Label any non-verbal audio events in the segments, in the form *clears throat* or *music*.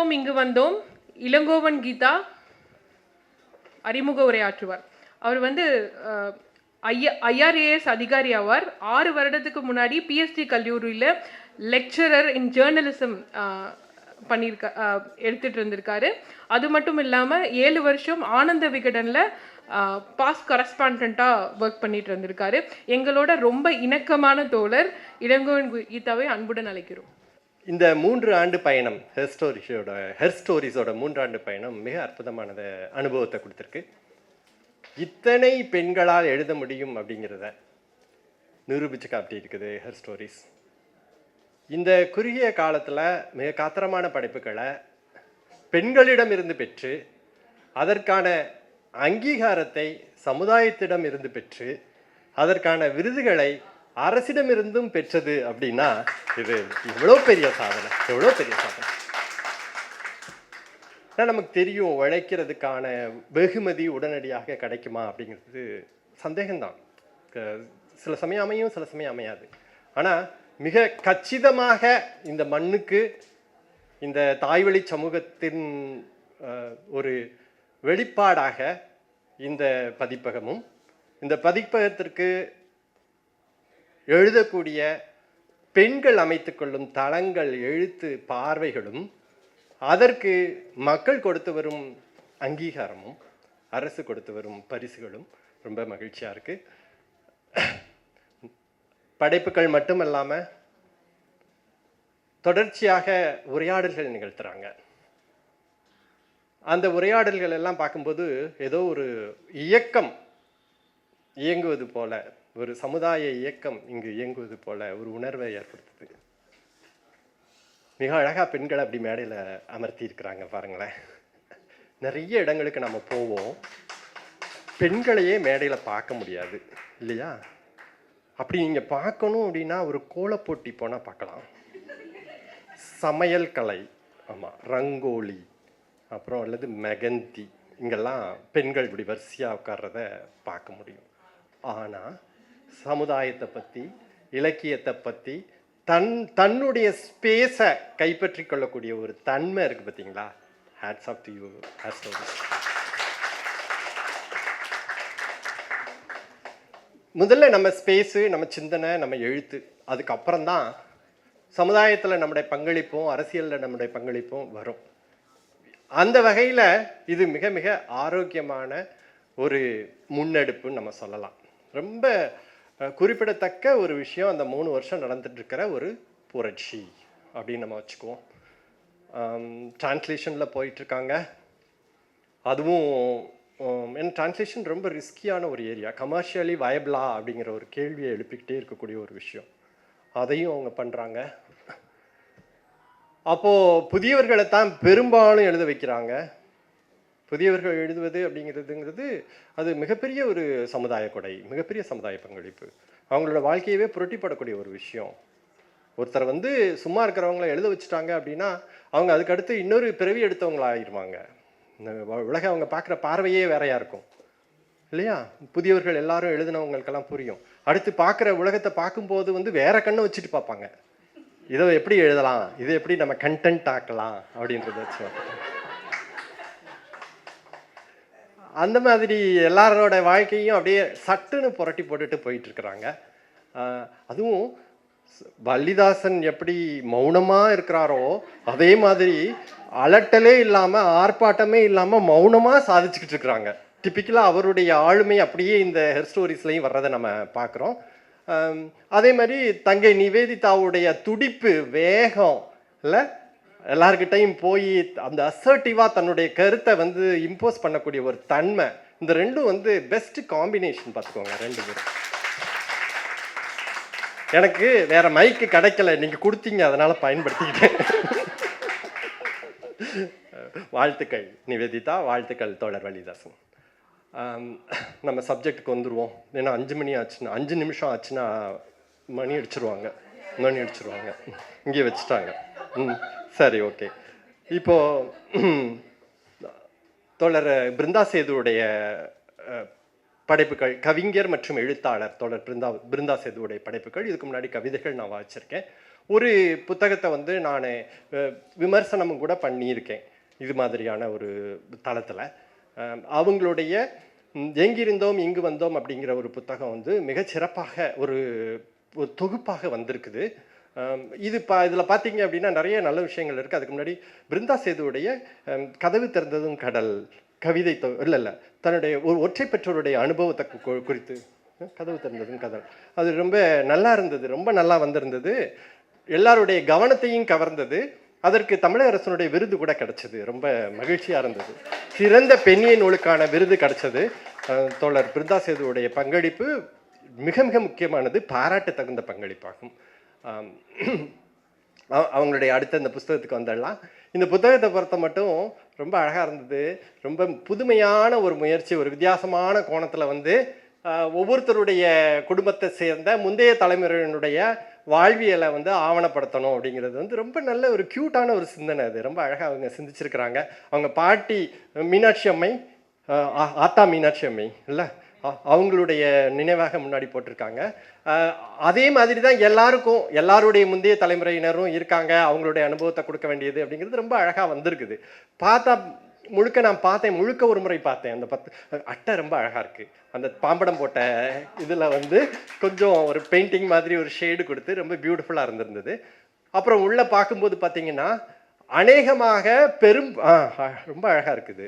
அங்கிருந்தோம் இங்கு வந்தோம். இளங்கோவன் கீதா அறிமுக உரையாற்றுவார். அவர் வந்து ஐயா ஐஆர்ஏஎஸ் அதிகாரி ஆவார். ஆறு வருடத்துக்கு முன்னாடி பிஎஸ்டி கல்லூரியில் லெக்சரர் இன் ஜேர்னலிசம் பண்ணியிருக்க எடுத்துகிட்டு இருந்திருக்காரு அது மட்டும் இல்லாமல் ஏழு வருஷம் ஆனந்த விகடனில் பாஸ் கரஸ்பாண்ட்டாக ஒர்க் பண்ணிட்டு இருந்திருக்காரு எங்களோட ரொம்ப இணக்கமான தோழர் இளங்கோவன் கீதாவை அன்புடன் அழைக்கிறோம். இந்த மூன்று ஆண்டு பயணம் ஹெர் ஸ்டோரிஸோட ஹெர் ஸ்டோரிஸோட மூன்று ஆண்டு பயணம் மிக அற்புதமானது அனுபவத்தை கொடுத்துருக்கு. இத்தனை பெண்களால் எழுத முடியும் அப்படிங்கிறத நிரூபிச்சு காட்டி இருக்குது ஹெர் ஸ்டோரிஸ் இந்த குறுகிய காலத்தில் மிக காத்திரமான படைப்புகளை பெண்களிடம் இருந்து பெற்று அதற்கான அங்கீகாரத்தை சமுதாயத்திடம் இருந்து பெற்று அதற்கான விருதுகளை அரசிடமிருந்தும் பெற்றது அப்படின்னா இது எவ்வளோ பெரிய சாதனை எவ்வளோ பெரிய சாதனை. ஆனால் நமக்கு தெரியும் உழைக்கிறதுக்கான வெகுமதி உடனடியாக கிடைக்குமா அப்படிங்கிறது சந்தேகம்தான். சில சமயம் அமையும் சில சமயம் அமையாது. ஆனால் மிக கச்சிதமாக இந்த மண்ணுக்கு இந்த தாய்வழி சமூகத்தின் ஒரு வெளிப்பாடாக இந்த பதிப்பகமும் இந்த பதிப்பகத்திற்கு எழுதக்கூடிய பெண்கள் அமைத்துக்கொள்ளும் தளங்கள் எழுத்து பார்வைகளும் அதற்கு மக்கள் கொடுத்து வரும் அங்கீகாரமும் அரசு கொடுத்து வரும் பரிசுகளும் ரொம்ப மகிழ்ச்சியாக இருக்குது படைப்புகள் மட்டுமல்லாமல் தொடர்ச்சியாக உரையாடல்கள் நிகழ்த்துறாங்க. அந்த உரையாடல்கள் எல்லாம் பார்க்கும்போது ஏதோ ஒரு இயக்கம் இயங்குவது போல ஒரு சமுதாய இயக்கம் இங்கு இயங்குவது போல ஒரு உணர்வை ஏற்படுத்துது. மிக அழகாக பெண்கள் அப்படி மேடையில் அமர்த்தி இருக்கிறாங்க பாருங்களேன். நிறைய இடங்களுக்கு நம்ம போவோம். பெண்களையே மேடையில் பார்க்க முடியாது இல்லையா? அப்படி நீங்கள் பார்க்கணும் அப்படின்னா ஒரு கோலப்போட்டி போனால் பார்க்கலாம். சமையல் கலை ஆமாம் ரங்கோலி அப்புறம் அல்லது மெகந்தி இங்கெல்லாம் பெண்கள் இப்படி வரிசையாக உட்கார்றத பார்க்க முடியும். ஆனால் சமுதாயத்தை பற்றி இலக்கியத்தை பற்றி தன் தன்னுடைய ஸ்பேஸை கைப்பற்றி கொள்ளக்கூடிய ஒரு தன்மை இருக்குது பார்த்தீங்களா? Hats off to you hats முதல்ல நம்ம ஸ்பேஸு நம்ம சிந்தனை நம்ம எழுத்து அதுக்கப்புறம் தான் சமுதாயத்தில் நம்முடைய பங்களிப்பும் அரசியலில் நம்முடைய பங்களிப்பும் வரும். அந்த வகையில் இது மிக மிக ஆரோக்கியமான ஒரு முன்னெடுப்புன்னு நம்ம சொல்லலாம். ரொம்ப குறிப்பிடத்தக்க ஒரு விஷயம் அந்த மூணு வருஷம் நடந்துட்டுருக்கிற ஒரு புரட்சி அப்படின்னு நம்ம வச்சுக்குவோம். டிரான்ஸ்லேஷனில் போயிட்டுருக்காங்க. அதுவும் ஏன்னா டிரான்ஸ்லேஷன் ரொம்ப ரிஸ்கியான ஒரு ஏரியா கமர்ஷியலி வயபிளா அப்படிங்கிற ஒரு கேள்வியை எழுப்பிக்கிட்டே இருக்கக்கூடிய ஒரு விஷயம். அதையும் அவங்க பண்ணுறாங்க அப்போது புதியவர்களை தான் பெரும்பாலும் எழுத வைக்கிறாங்க. புதியவர்கள் எழுதுவது அப்படிங்கிறதுங்கிறது அது மிகப்பெரிய ஒரு சமுதாய கொடை மிகப்பெரிய சமுதாய பங்களிப்பு. அவங்களோட வாழ்க்கையவே புரட்டிப்படக்கூடிய ஒரு விஷயம். ஒருத்தர் வந்து சும்மா இருக்கிறவங்கள எழுத வச்சுட்டாங்க அப்படின்னா அவங்க அதுக்கடுத்து இன்னொரு பிறவி எடுத்தவங்களாயிருவாங்க. உலக அவங்க பார்க்குற பார்வையே வேறையாக இருக்கும். இல்லையா? புதியவர்கள் எல்லாரும் எழுதினவங்களுக்கெல்லாம் புரியும். அடுத்து பார்க்குற உலகத்தை பார்க்கும்போது வந்து வேற கண்ணை வச்சுட்டு பார்ப்பாங்க. இதை எப்படி எழுதலாம்? இதை எப்படி நம்ம கண்டென்ட் ஆக்கலாம்? அப்படின்றத வச்சு அந்த மாதிரி எல்லாரோட வாழ்க்கையும் அப்படியே சட்டுன்னு புரட்டி போட்டுட்டு போயிட்டு இருக்கிறாங்க அதுவும் வள்ளிதாசன் எப்படி மௌனமாக இருக்கிறாரோ அதே மாதிரி அலட்டலே இல்லாமல் ஆர்ப்பாட்டமே இல்லாமல் மௌனமாக சாதிச்சுக்கிட்டு இருக்கிறாங்க டிப்பிக்கலாக அவருடைய ஆளுமை அப்படியே இந்த ஹெர் ஸ்டோரிஸ்லையும் வர்றதை நம்ம பார்க்குறோம். அதே மாதிரி தங்கை நிவேதிதாவுடைய துடிப்பு வேகம் இல்லை எல்லார்கிட்டையும் போய் அந்த அசர்ட்டிவாக தன்னுடைய கருத்தை வந்து இம்போஸ் பண்ணக்கூடிய ஒரு தன்மை. இந்த ரெண்டும் வந்து பெஸ்ட் காம்பினேஷன் பார்த்துக்கோங்க ரெண்டு பேரும். எனக்கு வேற மைக்கு கிடைக்கல நீங்க கொடுத்தீங்க அதனால பயன்படுத்திக்கிட்டேன். வாழ்த்துக்கள் நிவேதிதா வாழ்த்துக்கள் தோழர் வழிதாசன் நம்ம சப்ஜெக்டுக்கு வந்துடுவோம் ஏன்னா அஞ்சு மணி ஆச்சுன்னா அஞ்சு நிமிஷம் ஆச்சுன்னா மணி அடிச்சிருவாங்க. மணி அடிச்சிருவாங்க. இங்கே வச்சுட்டாங்க. ம். சரி ஓகே. இப்போ தோழர் பிருந்தா சேதுவுடைய படைப்புகள் கவிஞர் மற்றும் எழுத்தாளர் தோழர் பிருந்தா பிருந்தா சேதுவுடைய படைப்புகள் இதுக்கு முன்னாடி கவிதைகள் நான் வாசிச்சிருக்கேன். ஒரு புத்தகத்தை வந்து நான் விமர்சனமும் கூட பண்ணியிருக்கேன் இது மாதிரியான ஒரு தளத்தில். அவங்களுடைய எங்கிருந்தோம் இங்கு வந்தோம் அப்படிங்கிற ஒரு புத்தகம் வந்து மிகச்சிறப்பாக ஒரு ஒரு தொகுப்பாக வந்திருக்குது. இது பா இதில் பார்த்தீங்க அப்படின்னா நிறைய நல்ல விஷயங்கள் இருக்குது அதுக்கு முன்னாடி பிருந்தா சேதுவுடைய கதவு திறந்ததும் கடல் கவிதை தொ இல்லை இல்லை தன்னுடைய ஒரு ஒற்றை பெற்றோருடைய அனுபவத்தை குறித்து கதவு திறந்ததும் கடல். அது ரொம்ப நல்லா இருந்தது ரொம்ப நல்லா வந்திருந்தது. எல்லாருடைய கவனத்தையும் கவர்ந்தது. அதற்கு தமிழக அரசனுடைய விருது கூட கிடைச்சது. ரொம்ப மகிழ்ச்சியாக இருந்தது. சிறந்த பெண்ணிய நூலுக்கான விருது கிடைச்சது. தோழர் பிருந்தா சேதுவுடைய பங்களிப்பு மிக மிக முக்கியமானது. பாராட்டு தகுந்த பங்களிப்பாகும். *clears throat* அவங்களுடைய அடுத்த இந்த புஸ்தகத்துக்கு வந்துடலாம். இந்த புத்தகத்தை பொறுத்த மட்டும் ரொம்ப அழகாக இருந்தது. ரொம்ப புதுமையான ஒரு முயற்சி ஒரு வித்தியாசமான கோணத்தில் வந்து ஒவ்வொருத்தருடைய குடும்பத்தை சேர்ந்த முந்தைய தலைமுறையினுடைய வாழ்வியலை வந்து ஆவணப்படுத்தணும் அப்படிங்கிறது வந்து ரொம்ப நல்ல ஒரு க்யூட்டான ஒரு சிந்தனை அது. ரொம்ப அழகாக அவங்க சிந்திச்சிருக்கிறாங்க. அவங்க பாட்டி மீனாட்சி அம்மை ஆ- ஆத்தா மீனாட்சி அம்மை இல்லை? அவங்களுடைய நினைவாக முன்னாடி போட்டிருக்காங்க. அதே மாதிரி தான் எல்லாருக்கும் எல்லாருடைய முந்தைய தலைமுறையினரும் இருக்காங்க. அவங்களுடைய அனுபவத்தை கொடுக்க வேண்டியது அப்படிங்கிறது ரொம்ப அழகாக வந்திருக்குது. பார்த்தா முழுக்க நான் பார்த்தேன் முழுக்க ஒரு முறை பார்த்தேன். அந்த பத்து அட்டை ரொம்ப அழகாக இருக்குது அந்த பாம்படம் போட்ட இதில் வந்து கொஞ்சம் ஒரு பெயிண்டிங் மாதிரி ஒரு ஷேடு கொடுத்து ரொம்ப பியூட்டிஃபுல்லாக இருந்திருந்தது. அப்புறம் உள்ளே பார்க்கும்போது பார்த்தீங்கன்னா அநேகமாக பெரும் ரொம்ப அழகாக இருக்குது.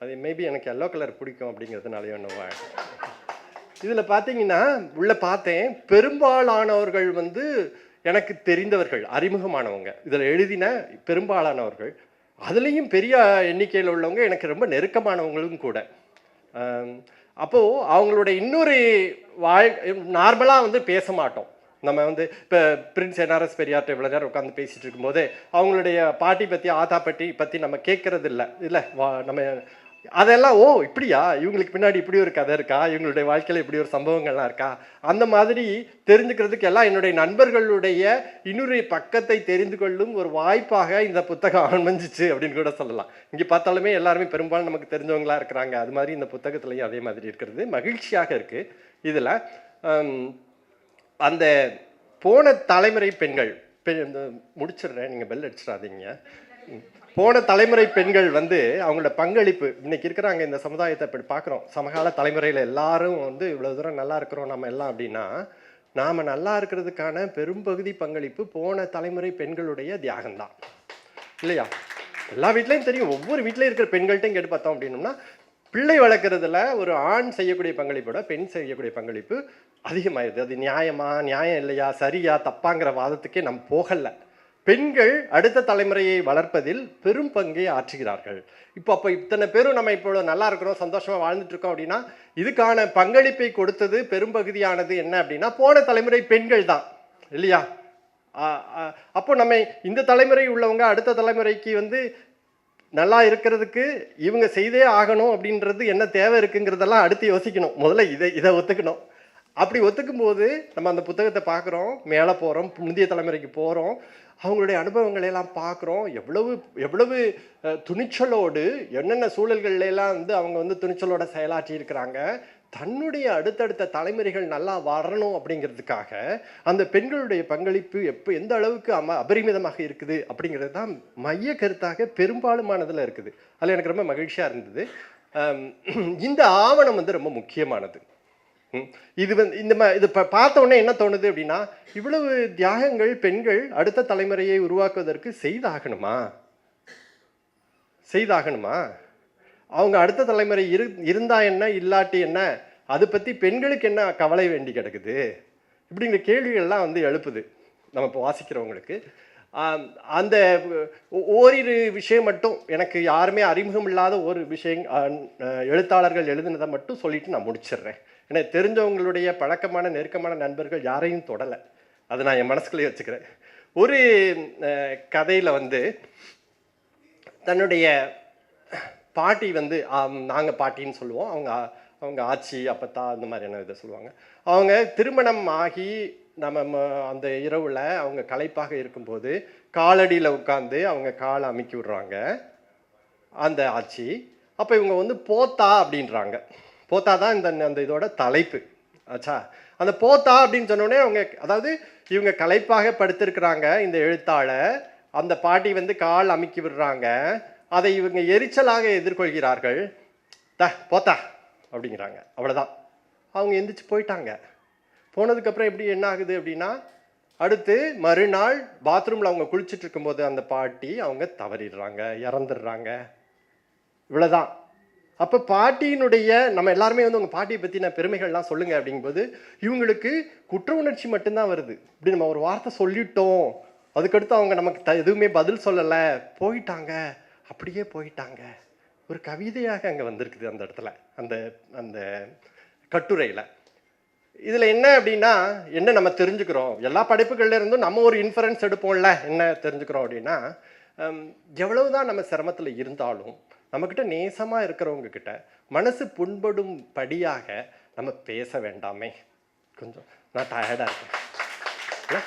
அது மேபி எனக்கு எல்லோ கலர் பிடிக்கும் அப்படிங்கிறதுனாலயோ என்னவோ. இதில் பார்த்தீங்கன்னா உள்ளே பார்த்தேன் பெரும்பாலானவர்கள் வந்து எனக்கு தெரிந்தவர்கள் அறிமுகமானவங்க. இதில் எழுதின பெரும்பாலானவர்கள் அதுலேயும் பெரிய எண்ணிக்கையில் உள்ளவங்க எனக்கு ரொம்ப நெருக்கமானவங்களும் கூட. அப்போது அவங்களோட இன்னொரு வாழ் நார்மலாக வந்து பேச மாட்டோம். நம்ம வந்து இப்போ பிரின்ஸ் என்ஆர்எஸ் பெரியார்ட்ட இவ்வளோ நேரம் உட்காந்து பேசிகிட்டு இருக்கும்போது அவங்களுடைய பாட்டி பற்றி ஆத்தா பாட்டி பற்றி நம்ம கேட்கறது இல்லை இல்லை வா நம்ம அதெல்லாம் ஓ இப்படியா? இவங்களுக்கு பின்னாடி இப்படி ஒரு கதை இருக்கா? இவங்களுடைய வாழ்க்கையில் இப்படி ஒரு சம்பவங்கள்லாம் இருக்கா? அந்த மாதிரி தெரிஞ்சுக்கிறதுக்கு எல்லாம் என்னுடைய நண்பர்களுடைய இன்னொரு பக்கத்தை தெரிந்து கொள்ளும் ஒரு வாய்ப்பாக இந்த புத்தகம் அமைஞ்சிச்சு அப்படின்னு கூட சொல்லலாம். இங்கே பார்த்தாலுமே எல்லாருமே பெரும்பாலும் நமக்கு தெரிஞ்சவங்களா இருக்கிறாங்க. அது மாதிரி இந்த புத்தகத்துலையும் அதே மாதிரி இருக்கிறது. மகிழ்ச்சியாக இருக்குது இதில் அந்த போன தலைமுறை பெண்கள் பெ- முடிச்சிடுறேன். நீங்கள் பெல் அடிச்சிடாதீங்க. போன தலைமுறை பெண்கள் வந்து அவங்களோட பங்களிப்பு இன்னைக்கு இருக்கிறாங்க இந்த சமுதாயத்தை இப்படி பார்க்குறோம். சமகால தலைமுறையில் எல்லாரும் வந்து இவ்வளோ தூரம் நல்லா இருக்கிறோம் நம்ம எல்லாம் அப்படின்னா நாம் நல்லா இருக்கிறதுக்கான பெரும்பகுதி பங்களிப்பு போன தலைமுறை பெண்களுடைய தியாகம்தான். இல்லையா? எல்லா வீட்லேயும் தெரியும். ஒவ்வொரு வீட்லேயும் இருக்கிற பெண்கள்ட்டையும் கேட்டு பார்த்தோம் அப்படின்னம்னா பிள்ளை வளர்க்குறதுல ஒரு ஆண் செய்யக்கூடிய பங்களிப்போட பெண் செய்யக்கூடிய பங்களிப்பு அதிகமாயிருது. அது நியாயமா நியாயம் இல்லையா சரியா தப்பாங்கிற வாதத்துக்கே நம்ம போகலை. பெண்கள் அடுத்த தலைமுறையை வளர்ப்பதில் பெரும் பங்கை ஆற்றுகிறார்கள். இப்போ அப்போ இத்தனை பேரும் நம்ம இப்போ நல்லா இருக்கிறோம் சந்தோஷமாக வாழ்ந்துட்டு இருக்கோம் அப்படின்னா இதுக்கான பங்களிப்பை கொடுத்தது பெரும்பகுதியானது என்ன அப்படின்னா போன தலைமுறை பெண்கள் தான். இல்லையா? ஆ, ஆ, அப்போ நம்ம இந்த தலைமுறை உள்ளவங்க அடுத்த தலைமுறைக்கு வந்து நல்லா இருக்கிறதுக்கு இவங்க செய்தே ஆகணும் அப்படின்றது என்ன தேவை இருக்குங்கிறதெல்லாம் அடுத்து யோசிக்கணும். முதல்ல இதை இதை ஒத்துக்கணும். அப்படி ஒத்துக்கும் போது நம்ம அந்த புத்தகத்தை பார்க்குறோம் மேலே போகிறோம் முந்தைய தலைமுறைக்கு போகிறோம். அவங்களுடைய அனுபவங்களை எல்லாம் பார்க்குறோம். எவ்வளவு எவ்வளவு துணிச்சலோடு என்னென்ன சூழல்கள்ல எல்லாம் வந்து அவங்க வந்து துணிச்சலோட செயலாற்றி இருக்கிறாங்க தன்னுடைய அடுத்தடுத்த தலைமுறைகள் நல்லா வரணும் அப்படிங்கிறதுக்காக அந்த பெண்களுடைய பங்களிப்பு எப்போ எந்த அளவுக்கு அம அபரிமிதமாக இருக்குது அப்படிங்கிறது தான் மைய கருத்தாக பெரும்பாலுமானதில் இருக்குது. அதில் எனக்கு ரொம்ப மகிழ்ச்சியாக இருந்தது. இந்த ஆவணம் வந்து ரொம்ப முக்கியமானது. இது வந்து இந்த மா இது ப- பார்த்த உடனே என்ன தோணுது அப்படின்னா இவ்வளவு தியாகங்கள் பெண்கள் அடுத்த தலைமுறையை உருவாக்குவதற்கு செய்தாகணுமா? செய்தாகணுமா? அவங்க அடுத்த தலைமுறை இரு இருந்தா என்ன இல்லாட்டி என்ன? அதை பற்றி பெண்களுக்கு என்ன கவலை வேண்டி கிடக்குது? இப்படிங்கிற கேள்விகள்லாம் வந்து எழுப்புது. நம்ம இப்போ வாசிக்கிறவங்களுக்கு. அந்த ஒ- ஓரிரு விஷயம் மட்டும் எனக்கு யாருமே அறிமுகம் இல்லாத ஒரு விஷயம் எழுத்தாளர்கள் எழுதினதை மட்டும் சொல்லிட்டு நான் முடிச்சிடுறேன். ஏன்னா தெரிஞ்சவங்களுடைய பழக்கமான நெருக்கமான நண்பர்கள் யாரையும் தொடலை. அதை நான் என் மனசுக்குள்ளேயே வச்சுக்கிறேன். ஒரு கதையில் வந்து தன்னுடைய பாட்டி வந்து நாங்கள் பாட்டின்னு சொல்லுவோம். அவங்க அவங்க ஆச்சி அப்பத்தா அந்த மாதிரியான இதை சொல்லுவாங்க. அவங்க திருமணம் ஆகி நம்ம ம- அந்த இரவில் அவங்க களைப்பாக இருக்கும்போது காலடியில் உட்காந்து அவங்க காலை அமைக்கி விடுறாங்க. அந்த ஆட்சி அப்போ இவங்க வந்து போத்தா அப்படின்றாங்க. போத்தா தான் இந்த அந்த இதோட தலைப்பு. ஆச்சா அந்த போத்தா அப்படின்னு சொன்னோடனே அவங்க அதாவது இவங்க களைப்பாக படுத்திருக்கிறாங்க இந்த எழுத்தாளர் அந்த பாட்டி வந்து கால் அமுக்கி விடுறாங்க. அதை இவங்க எரிச்சலாக எதிர்கொள்கிறார்கள். த போத்தா அப்படிங்கிறாங்க. அவ்வளோதான் அவங்க எந்திரிச்சு போயிட்டாங்க. போனதுக்கப்புறம் எப்படி என்ன ஆகுது அப்படின்னா அடுத்து மறுநாள் பாத்ரூமில் அவங்க குளிச்சுட்டு இருக்கும்போது அந்த பாட்டி அவங்க தவறிடுறாங்க இறந்துடுறாங்க. இவ்வளோதான் அப்போ பாட்டியினுடைய நம்ம எல்லாருமே வந்து உங்கள் பாட்டியை பற்றின பெருமைகள்லாம் சொல்லுங்கள் அப்படிங்கும்போது இவங்களுக்கு குற்ற உணர்ச்சி மட்டும்தான் வருது. இப்படி நம்ம ஒரு வார்த்தை சொல்லிட்டோம். அதுக்கடுத்து அவங்க நமக்கு த எதுவுமே பதில் சொல்லலை. போயிட்டாங்க. அப்படியே போயிட்டாங்க. ஒரு கவிதையாக அங்கே வந்திருக்குது அந்த இடத்துல. அந்த அந்த கட்டுரையில். இதில் என்ன அப்படின்னா என்ன நம்ம தெரிஞ்சுக்கிறோம்? எல்லா படைப்புகள்ல இருந்தும் நம்ம ஒரு இன்ஃபரன்ஸ் எடுப்போம்ல. என்ன தெரிஞ்சுக்கிறோம் அப்படின்னா எவ்வளவுதான் நம்ம சிரமத்தில் இருந்தாலும் நம்மக்கிட்ட நேசமாக இருக்கிறவங்க கிட்ட மனசு புண்படும் படியாக நம்ம பேச வேண்டாமே. கொஞ்சம் நான் டயர்டாக இருக்கேன்.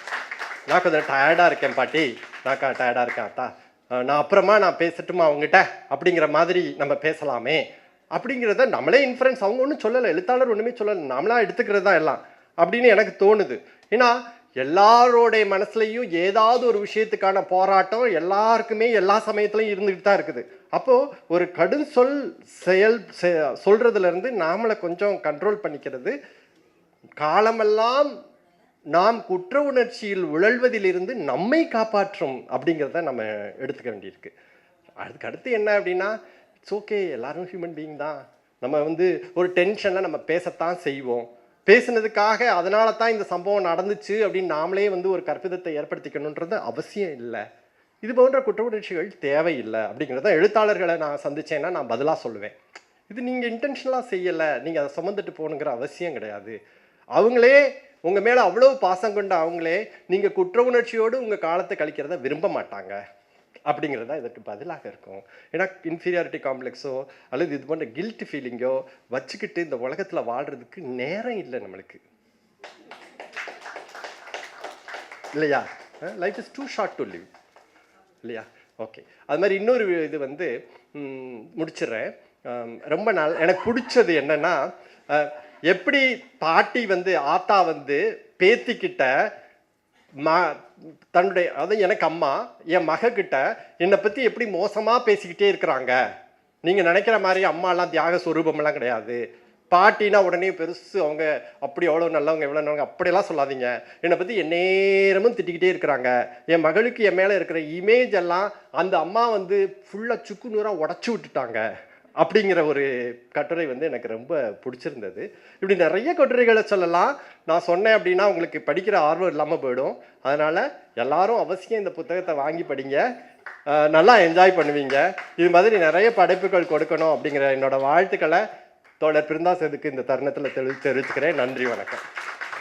நான் கொஞ்சம் டயர்டாக இருக்கேன் பாட்டி. நான் டயர்டாக இருக்கேன் அத்தா. நான் அப்புறமா நான் பேசட்டுமா அவங்ககிட்ட? அப்படிங்கிற மாதிரி நம்ம பேசலாமே. அப்படிங்கிறத நம்மளே இன்ஃபரன்ஸ் அவங்க ஒன்றும் சொல்லலை. எழுத்தாளர் ஒன்றுமே சொல்லலை. நம்மளாக எடுத்துக்கிறது தான் எல்லாம். அப்படின்னு எனக்கு தோணுது. ஏன்னா எல்லாரோடைய மனசுலையும் ஏதாவது ஒரு விஷயத்துக்கான போராட்டம் எல்லாருக்குமே எல்லா சமயத்துலையும் இருந்துகிட்டு தான் இருக்குது. அப்போது ஒரு கடும் சொல் செயல் செ- நாமளை கொஞ்சம் கண்ட்ரோல் பண்ணிக்கிறது. காலமெல்லாம் நாம் குற்ற உணர்ச்சியில் உழல்வதிலிருந்து நம்மை காப்பாற்றும் அப்படிங்கிறத நம்ம எடுத்துக்க வேண்டியிருக்கு. அதுக்கு அடுத்து என்ன அப்படின்னா இட்ஸ் ஓகே எல்லாரும் ஹியூமன் பீயிங் தான். நம்ம வந்து ஒரு டென்ஷனில் நம்ம பேசத்தான் செய்வோம். பேசுனதுக்காக அதனால தான் இந்த சம்பவம் நடந்துச்சு அப்படின்னு நாமளே வந்து ஒரு கற்பிதத்தை ஏற்படுத்திக்கணுன்றது அவசியம் இல்லை. இது போன்ற குற்ற உணர்ச்சிகள் தேவையில்லை அப்படிங்கிறத எழுத்தாளர்களை நான் சந்திச்சேன்னா நான் பதிலாக சொல்லுவேன். இது நீங்கள் இன்டென்ஷனலாக செய்யலை நீங்கள் அதை சுமந்துட்டு போகணுங்கிற அவசியம் கிடையாது. அவங்களே உங்கள் மேலே அவ்வளோ பாசம் கொண்ட அவங்களே நீங்கள் குற்ற உணர்ச்சியோடு உங்கள் காலத்தை கழிக்கிறத விரும்ப மாட்டாங்க. அப்படிங்கிறது தான் இதற்கு பதிலாக இருக்கும். ஏன்னா இன்ஃபீரியாரிட்டி காம்ப்ளெக்ஸோ அல்லது இது போன்ற கில்ட் ஃபீலிங்கோ வச்சுக்கிட்டு இந்த உலகத்தில் வாழ்கிறதுக்கு நேரம் இல்லை நம்மளுக்கு. இல்லையா? Life is too short to live இல்லையா? ஓகே அது மாதிரி இன்னொரு இது வந்து முடிச்சிடுறேன். ரொம்ப நாள். எனக்கு பிடிச்சது என்னென்னா எப்படி பாட்டி வந்து ஆத்தா வந்து பேத்திக்கிட்ட மா தன்னுடைய அதாவது எனக்கு அம்மா என் மகக்கிட்ட என்னை பற்றி எப்படி மோசமாக பேசிக்கிட்டே இருக்கிறாங்க? நீங்கள் நினைக்கிற மாதிரி அம்மாலாம் தியாக சுரூபமெல்லாம் கிடையாது. பாட்டினா உடனே பெருசு அவங்க அப்படி எவ்வளோ நல்லவங்க எவ்வளோ நல்லவங்க அப்படியெல்லாம் சொல்லாதீங்க. என்னை பற்றி எந்நேரமும் திட்டிக்கிட்டே இருக்கிறாங்க. என் மகளுக்கு என் மேலே இருக்கிற இமேஜ் எல்லாம் அந்த அம்மா வந்து ஃபுல்லாக சுக்கு நூறாக உடச்சி விட்டுட்டாங்க. அப்படிங்கிற ஒரு கட்டுரை வந்து எனக்கு ரொம்ப பிடிச்சிருந்தது. இப்படி நிறைய கட்டுரைகளை சொல்லலாம். நான் சொன்னேன் அப்படின்னா உங்களுக்கு படிக்கிற ஆர்வம் இல்லாமல் போயிடும். அதனால் எல்லாரும் அவசியம் இந்த புத்தகத்தை வாங்கி படிங்க. நல்லா என்ஜாய் பண்ணுவீங்க. இது மாதிரி நிறைய படைப்புகள் கொடுக்கணும் அப்படிங்கிற என்னோட வாழ்த்துக்களை தோழர் பிருந்தாசதுக்கு இந்த தருணத்தில் தெரி தெரிவிச்சுக்கிறேன். நன்றி வணக்கம்.